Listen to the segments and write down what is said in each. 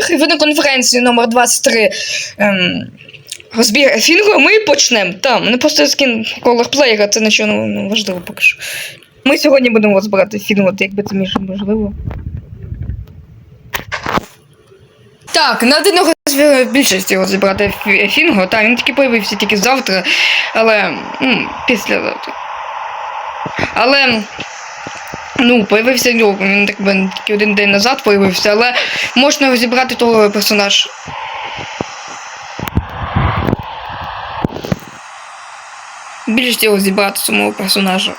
приїхав на конференцію номер 23 ем, розбір Фінгу, ми почнемо. Там, не просто скін колорплеєра, це нічого не важливо поки що. Ми сьогодні будемо розбирати Фінгу, от якби це між можливо. Так, на одного з більшості його зібрати Фі- Фінгу, та він тільки появився тільки завтра, але м, післязавтра. Але Ну, появився ну, він так би тільки один день назад появився, але можна розібрати того персонажа. Більш його зібрати самого персонажа.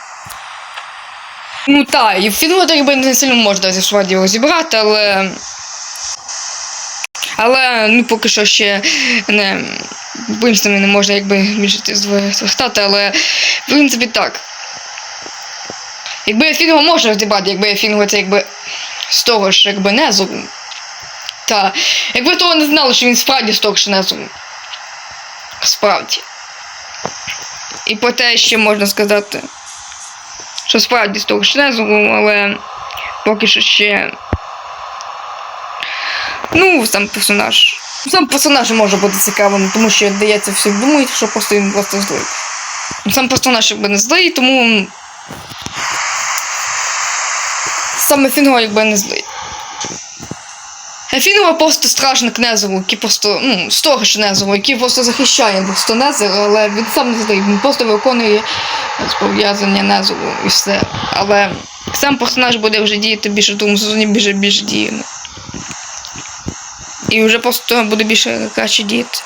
Ну так, і в фільму так би не сильно можна зі його зібрати, але. Але ну поки що ще не. Вимстами не можна якби більше звертати, але в принципі так. Якби Фінго можна розібрати, якби Фінго це якби з того ж якби незу. Та якби того не знали, що він справді з того ж незу. Справді. І про те ще можна сказати, що справді з того ж незу, але поки що ще. Ну, сам персонаж. Сам персонаж може бути цікавим, тому що здається, всі думають, що просто він просто злий. Сам персонаж якби не злий, тому саме Фінго якби не злий. Фінго просто страшно князеву, який просто, ну, сторож Незову, який просто захищає просто Незер, але він сам не злий, він просто виконує зобов'язання Незову і все. Але сам персонаж буде вже діяти більше в тому сезоні більше більше діяно. І вже просто буде більше краще діяти.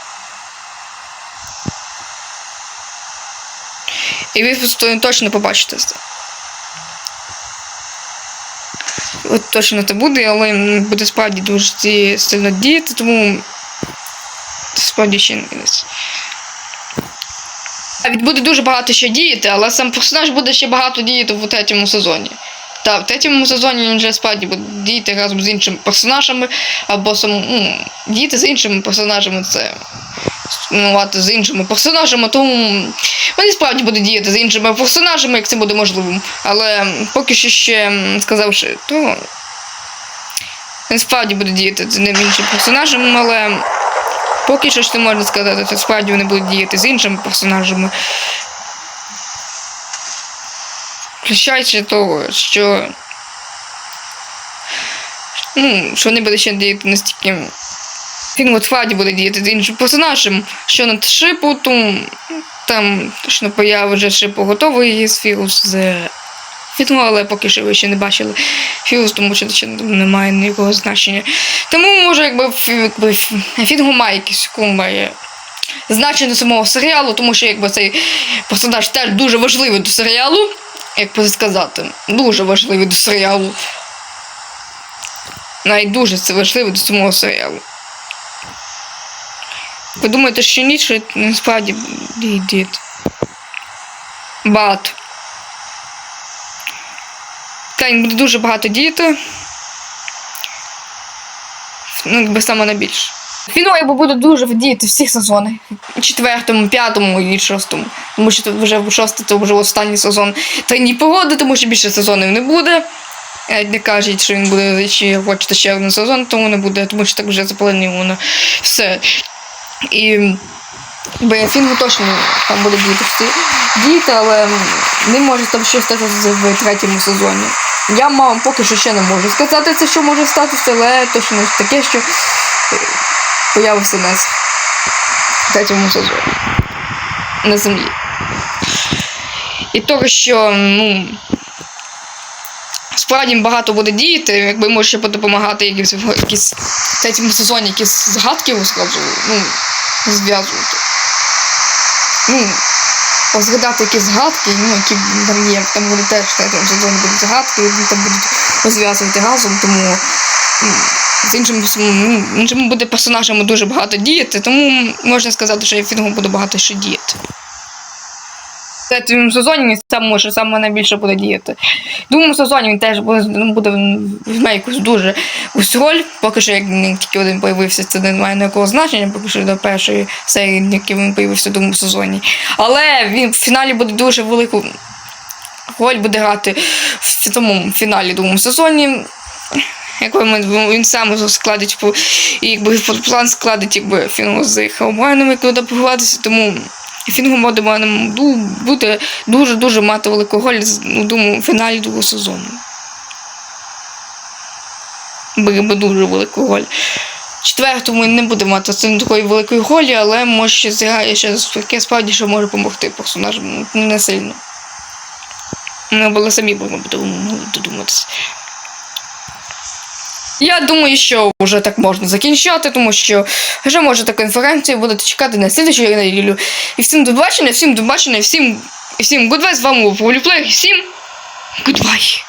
І ви просто точно побачите це. От точно це буде, але буде справді дуже сильно діяти, тому справді ще не кінець. Буде дуже багато ще діяти, але сам персонаж буде ще багато діяти в третьому сезоні. Та в третьому сезоні він вже справді буде діяти разом з іншими персонажами, або сам, ну, діяти з іншими персонажами це спілкувати з іншими персонажами, тому вони справді будуть діяти з іншими персонажами, як це буде можливим. Але поки що ще сказавши, то він справді буде діяти з ним іншим персонажем, але поки що ще не можна сказати, що справді вони будуть діяти з іншими персонажами. Включаючи того, що. Ну, що вони будуть ще діяти настільки він от Фаді буде діяти з іншим персонажем, що над шипу, то там точно появи вже шипу готовий з Фірус з фільму, але поки що ви ще не бачили Фірус, тому що ще немає ніякого значення. Тому може, якби, фі- якби Фінгу має якому має значення самого серіалу, тому що якби цей персонаж теж дуже важливий до серіалу, як би сказати, дуже важливий до серіалу. Навіть дуже це важливо до самого серіалу. Ви думаєте, що ні, що насправді дід. Багато. Та він буде дуже багато діяти. Ну, якби саме найбільше. Він якби буде дуже діяти в всіх сезонах. Четвертому, п'ятому і шостому. Тому що вже шостий це вже останній сезон тройні погоди, тому що більше сезонів не буде. Не кажуть, що він буде чи хочете ще один сезон, тому не буде, тому що так вже заплановано все. І Беяфінгу точно там буде діяти всі але не може там щось статися в третьому сезоні. Я мам поки що ще не можу сказати це, що може статися, але точно таке, що е, появився нас в третьому сезоні на землі. І того, що ну, справді багато буде діяти, якби може ще допомагати якісь, в якісь третьому сезоні якісь загадки розказували, ну, зв'язувати. Ну, Згадати якісь згадки, ну, які там є, там буде теж в третьому будуть згадки, там будуть розв'язувати разом, тому м, з іншим, ну, буде персонажами дуже багато діяти, тому можна сказати, що я Фінгу буду багато ще діяти. В третьому сезоні він сам може саме найбільше буде діяти. В другому сезоні він теж буде, ну, буде візьме якусь дуже ось роль. Поки що, як тільки один появився, це не має ніякого значення, поки що до першої серії, який він появився в другому сезоні. Але він в фіналі буде дуже велику роль буде грати в тому фіналі другому сезоні. якби він сам складить і якби план складить якби фінгу з Хелмайном, як туди поховатися, тому фінгу буде мене бути дуже-дуже мати велику роль, з- ну, думаю, фіналі другого сезону. Буде дуже велику роль. Четвертому не буде мати цим такої великої ролі, але може ще зіграє ще таке справді, що може допомогти персонажам ну, не сильно. Ми були самі будемо додуматися. Я думаю, що вже так можна закінчати, тому що вже може та конференція будете чекати на слідчу неділю. І всім до бачення, всім до бачення, всім, всім goodbye, з вами був Поліплеєр, всім goodbye.